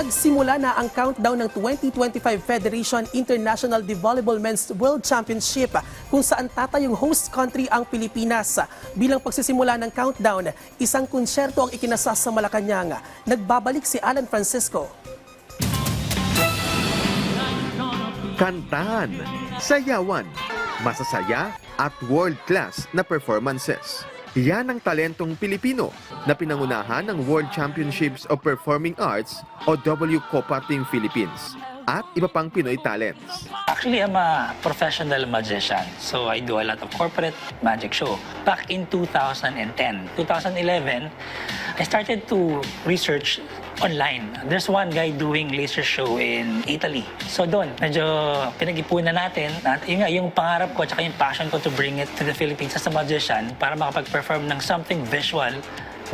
Nagsimula na ang countdown ng 2025 Federation International de Men's World Championship kung saan tatayong host country ang Pilipinas. Bilang pagsisimula ng countdown, isang konsyerto ang ikinasa sa Malacanang. Nagbabalik si Alan Francisco. kantahan, sayawan, masasaya at world-class na performances. Yan ang talentong Pilipino na pinangunahan ng World Championships of Performing Arts o WCOPA Team Philippines at iba pang Pinoy talents. Actually, I'm a professional magician. So I do a lot of corporate magic show. Back in 2010, 2011, I started to research online. There's one guy doing laser show in Italy. So doon, medyo pinag-ipunan natin. At yun nga, yung pangarap ko at yung passion ko to bring it to the Philippines as a magician para makapag-perform ng something visual,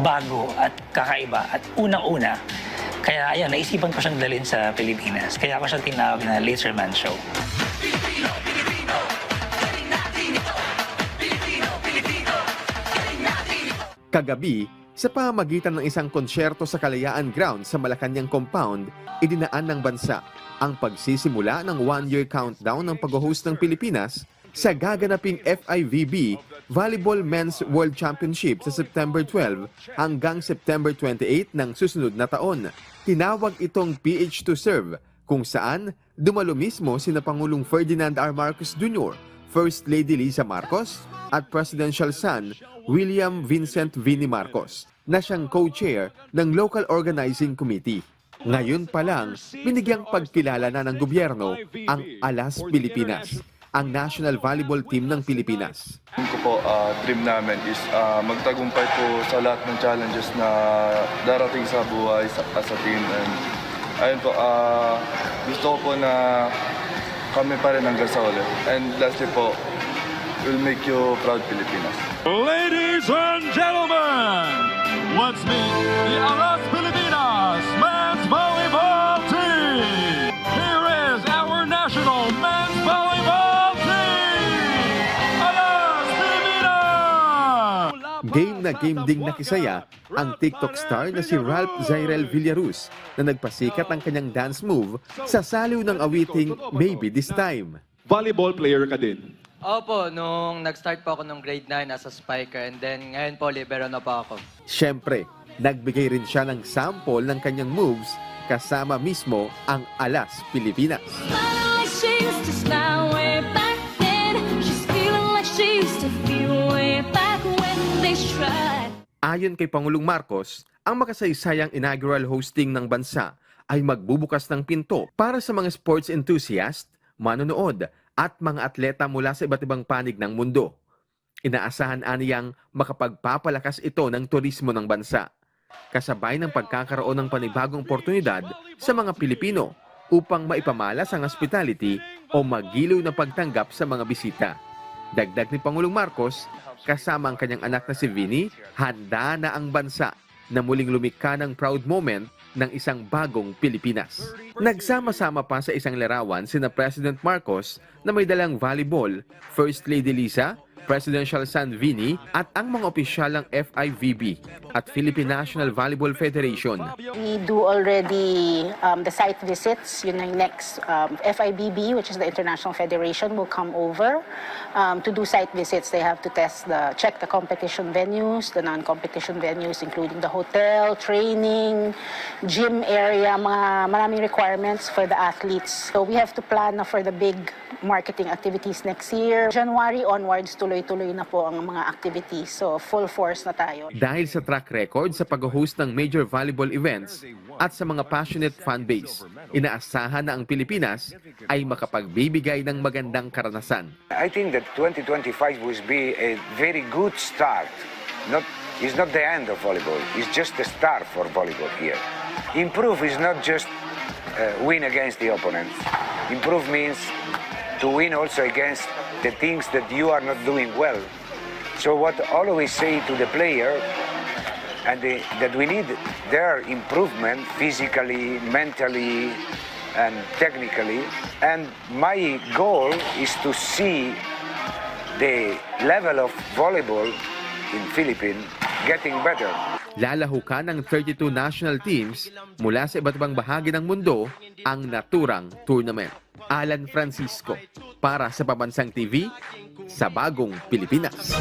bago at kakaiba at unang-una. Kaya ayun, naisipan ko siyang dalhin sa Pilipinas. Kaya ako siya tinawag na Laserman Show. Kagabi, sa pamamagitan ng isang konsyerto sa Kalayaan Ground sa Malacanang Compound, idinaan ng bansa ang pagsisimula ng one-year countdown ng pag-host ng Pilipinas sa gaganaping FIVB Volleyball Men's World Championship sa September 12 hanggang September 28 ng susunod na taon. Tinawag itong PH to Serve kung saan dumalo mismo sina Pangulong Ferdinand R. Marcos Jr., First Lady Lisa Marcos at Presidential son William Vincent Vini Marcos na siyang co-chair ng Local Organizing Committee. Ngayon pa lang, binigyang pagkilala na ng gobyerno ang Alas Pilipinas, ang national volleyball team ng Pilipinas. Ko po, ah, dream namin is ah, magtagumpay po sa lahat ng challenges na darating sa buhay sa, as a team. And ayun po, ah, gusto ko po na kami pa rin hanggang sa uli. And lastly po, we'll make you proud Pilipinas. Ladies and gentlemen, let's meet the Alas Pilipinas men's volleyball team. Here is our national men's volleyball team, Alas Pilipinas. Game na game ding nakisaya ang TikTok star na si Ralph Zairel Villaruz na nagpasikat ang kanyang dance move sa saliw ng awiting Maybe This Time. volleyball player ka din. Opo, nung nag-start po ako nung grade 9 as a spiker and then ngayon po libero na po ako. Siyempre, nagbigay rin siya ng sample ng kanyang moves kasama mismo ang Alas Pilipinas. Ayon kay Pangulong Marcos, ang makasaysayang inaugural hosting ng bansa ay magbubukas ng pinto para sa mga sports enthusiast, manonood at mga atleta mula sa iba't ibang panig ng mundo. Inaasahan aniyang makapagpapalakas ito ng turismo ng bansa, kasabay ng pagkakaroon ng panibagong oportunidad sa mga Pilipino upang maipamalas ang hospitality o magiliw na pagtanggap sa mga bisita. Dagdag ni Pangulong Marcos, kasama ang kanyang anak na si Vinny, handa na ang bansa na muling lumikha ng proud moment ng isang bagong Pilipinas. Nagsama-sama pa sa isang larawan sina President Marcos na may dalang volleyball, First Lady Lisa, Presidential son Vinny at ang mga opisyal ng FIVB at Philippine National Volleyball Federation. We do already um, the site visits. Yun ang next um, FIBB, which is the International Federation, will come over um, to do site visits. They have to test the check the competition venues, the non-competition venues, including the hotel, training, gym area, mga maraming requirements for the athletes. So we have to plan for the big marketing activities next year. January onwards, tuloy-tuloy na po ang mga activities. So full force na tayo. Dahil sa track record sa pag-host ng major volleyball events at sa mga passionate fan base, inaasahan na ang Pilipinas ay makapagbibigay ng magandang karanasan. I think that 2025 will be a very good start. Not, it's not the end of volleyball, it's just the start for volleyball here. Improve is not just uh, win against the opponents. Improve means to win also against the things that you are not doing well. So what always say to the player, and the, that we need their improvement physically, mentally, and technically. And my goal is to see the level of volleyball in Philippines getting better. Lalahukan ng 32 national teams mula sa iba't ibang bahagi ng mundo ang naturang tournament. Alan Francisco para sa Pabansang TV sa Bagong Pilipinas.